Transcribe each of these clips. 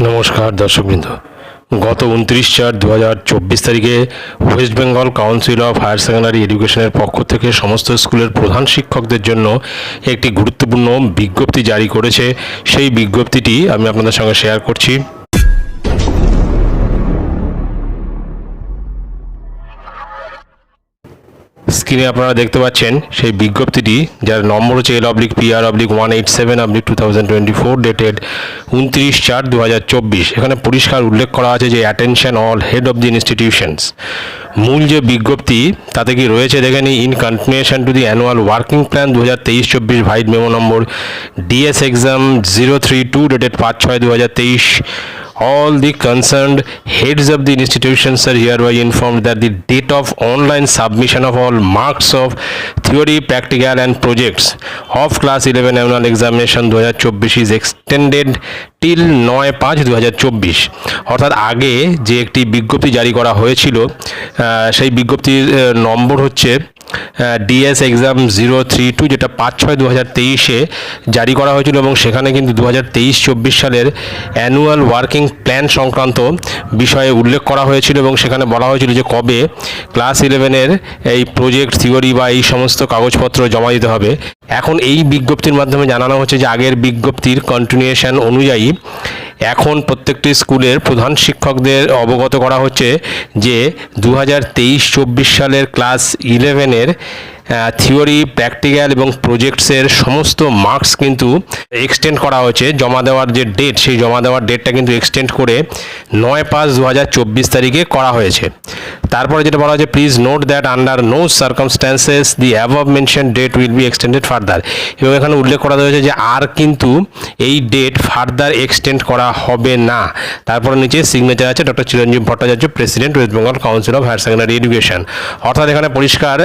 নমস্কার দর্শকবৃন্দ। গত উনত্রিশ চার দু হাজার চব্বিশ তারিখে West Bengal Council of Higher Secondary এডুকেশনের পক্ষ থেকে সমস্ত স্কুলের প্রধান শিক্ষকদের জন্য একটি গুরুত্বপূর্ণ বিজ্ঞপ্তি জারি করেছে। সেই বিজ্ঞপ্তিটি আমি আপনাদের সঙ্গে শেয়ার করছি। স্ক্রিনে আপনারা দেখতে পাচ্ছেন সেই বিজ্ঞপ্তিটি, যার নম্বর হচ্ছে L oblique P R oblique one eight seven oblique two thousand twenty four dated উনত্রিশ চার দু হাজার চব্বিশ। এখানে পরিষ্কার উল্লেখ করা আছে যে attention all head of the institutions মূল যে বিজ্ঞপ্তি, তাতে কি রয়েছে দেখে নিই in continuation to the annual working plan দু হাজার তেইশ চব্বিশ vide memo number D S exam zero three two dated পাঁচ ছয় দু হাজার তেইশ। All the concerned heads of the institutions are hereby informed that the date of online submission of all marks of theory, practical and projects of class 11 annual examination 2024 is extended till নয় পাঁচ দু হাজার চব্বিশ অর্থাৎ আগে যে একটি বিজ্ঞপ্তি জারি করা হয়েছিল সেই বিজ্ঞপ্তির নম্বর হচ্ছে D S exam zero three two যেটা পাঁচ ছয় দু হাজার তেইশে জারি করা হয়েছিল এবং সেখানে কিন্তু দু হাজার তেইশ চব্বিশ সালের অ্যানুয়াল ওয়ার্কিং প্ল্যান সংক্রান্ত বিষয়ে উল্লেখ করা হয়েছিল এবং সেখানে বলা হয়েছিল যে কবে ক্লাস ইলেভেনের এই প্রজেক্ট থিওরি বা এই সমস্ত কাগজপত্র জমা দিতে হবে। এখন এই বিজ্ঞপ্তির মাধ্যমে জানানো হচ্ছে যে আগের বিজ্ঞপ্তির কন্টিনিউশন অনুযায়ী এখন প্রত্যেকটি স্কুলের প্রধান শিক্ষকদের অবগত করা হচ্ছে যে দু হাজার তেইশ চব্বিশ সালের ক্লাস ইলেভেনের থিওরি প্র্যাকটিক্যাল এবং প্রজেক্টসের সমস্ত মার্কস কিন্তু এক্সটেন্ড করা হয়েছে। জমা দেওয়ার যে ডেট সেই জমা দেওয়ার ডেটটা কিন্তু এক্সটেন্ড করে নয় পাঁচ দু তারিখে করা হয়েছে। তারপরে যেটা বলা হয়েছে please note that under no circumstances the above mention date will be extended further এবং এখানে উল্লেখ করা হয়েছে যে আর কিন্তু এই ডেট ফার্দার এক্সটেন্ড করা হবে না। তারপরে নিচে সিগনেচার আছে doctor Chiranjib Bhattacharya president West Bengal Council of Higher Secondary Education অর্থাৎ এখানে পরিষ্কার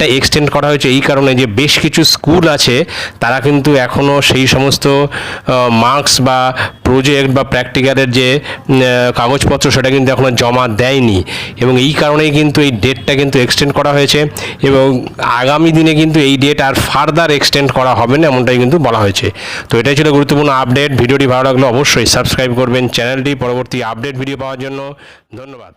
ডেটটা এক্সটেন্ড করা হয়েছে এই কারণে যে বেশ কিছু স্কুল আছে, তারা কিন্তু এখনও সেই সমস্ত মার্কস বা প্রজেক্ট বা প্র্যাকটিক্যালের যে কাগজপত্র সেটা কিন্তু এখনও জমা দেয়নি। এবং এই কারণেই কিন্তু এই ডেটটা কিন্তু এক্সটেন্ড করা হয়েছে এবং আগামী দিনে কিন্তু এই ডেট আর ফার্দার এক্সটেন্ড করা হবে না এমনটাই কিন্তু বলা হয়েছে। তো এটাই ছিল গুরুত্বপূর্ণ আপডেট ভিডিওটি ভালো লাগলে অবশ্যই সাবস্ক্রাইব করবেন। চ্যানেলটি পরবর্তী আপডেট ভিডিও পাওয়ার জন্য ধন্যবাদ।